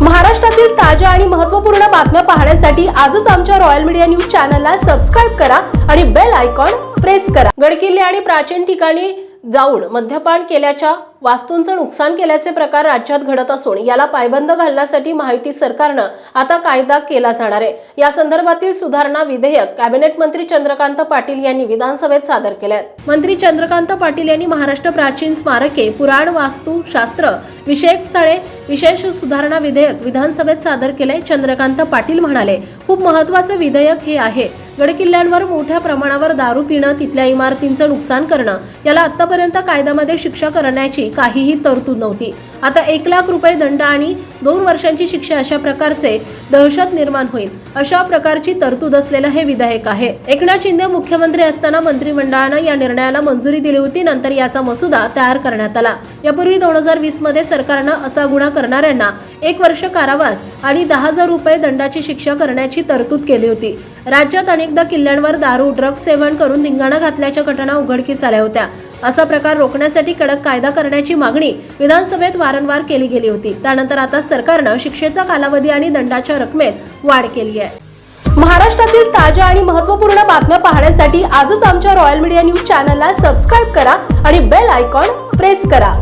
महाराष्ट्रातील ताज्या आणि महत्त्वपूर्ण बातम्या पाहण्यासाठी आजच आमच्या रॉयल मीडिया न्यूज चॅनलला सबस्क्राईब करा आणि बेल आयकॉन प्रेस करा. गडकिल्ले आणि प्राचीन ठिकाणी जाऊन मद्यपान केल्याच्या वास्तूंचं नुकसान केल्याचे प्रकार राज्यात घडत असून याला पायबंद घालण्यासाठी माहिती सरकारनं आता कायदा केला जाणार आहे. या संदर्भातील सुधारणा विधेयक कॅबिनेट मंत्री चंद्रकांत पाटील यांनी विधानसभेत सादर केले आहेत मंत्री चंद्रकांत पाटील यांनी महाराष्ट्र प्राचीन स्मारके पुराण वास्तू शास्त्र विषयक स्थळे विशेष सुधारणा विधेयक विधानसभेत सादर केले चंद्रकांत पाटील म्हणाले. खूप महत्वाचं विधेयक हे आहे. गडकिल्ल्यांवर मोठ्या प्रमाणावर दारू पिणं तिथल्या इमारतींचं नुकसान करणं याला आतापर्यंत कायद्यामध्ये शिक्षा करण्याची काहीही तरतूद नव्हती. आता एक लाख रुपये दंड आणि दोन वर्षांची शिक्षा अशा प्रकारचे दहशत निर्माण होईल अशा प्रकारची तरतूद असलेलं हे विधेयक आहे. एकनाथ शिंदे मुख्यमंत्री असताना मंत्रिमंडळानं या निर्णयाला मंजुरी दिली होती नंतर याचा मसुदा तयार करण्यात आला. यापूर्वी दोन हजार वीसमध्ये सरकारनं असा गुन्हा करणाऱ्यांना एक वर्ष कारावास आणि दहा हजार रुपये दंडाची शिक्षा करण्याची तरतूद केली होती. राज्यात अनेकदा किल्ल्यांवर दारू ड्रग्ज सेवन करून धिंगाणा घातल्याच्या घटना उघडकीस आल्या होत्या. असा प्रकार रोखण्यासाठी कडक कायदा करण्याची मागणी विधानसभेत वारंवार केली गेली होती. त्यानंतर आता सरकारनं शिक्षेचा कालावधी आणि दंडाच्या रकमेत वाढ केली आहे. महाराष्ट्रातील ताज्या आणि महत्त्वपूर्ण बातम्या पाहण्यासाठी आजच आमच्या रॉयल मीडिया न्यूज चॅनलला सबस्क्राईब करा आणि बेल आयकॉन प्रेस करा.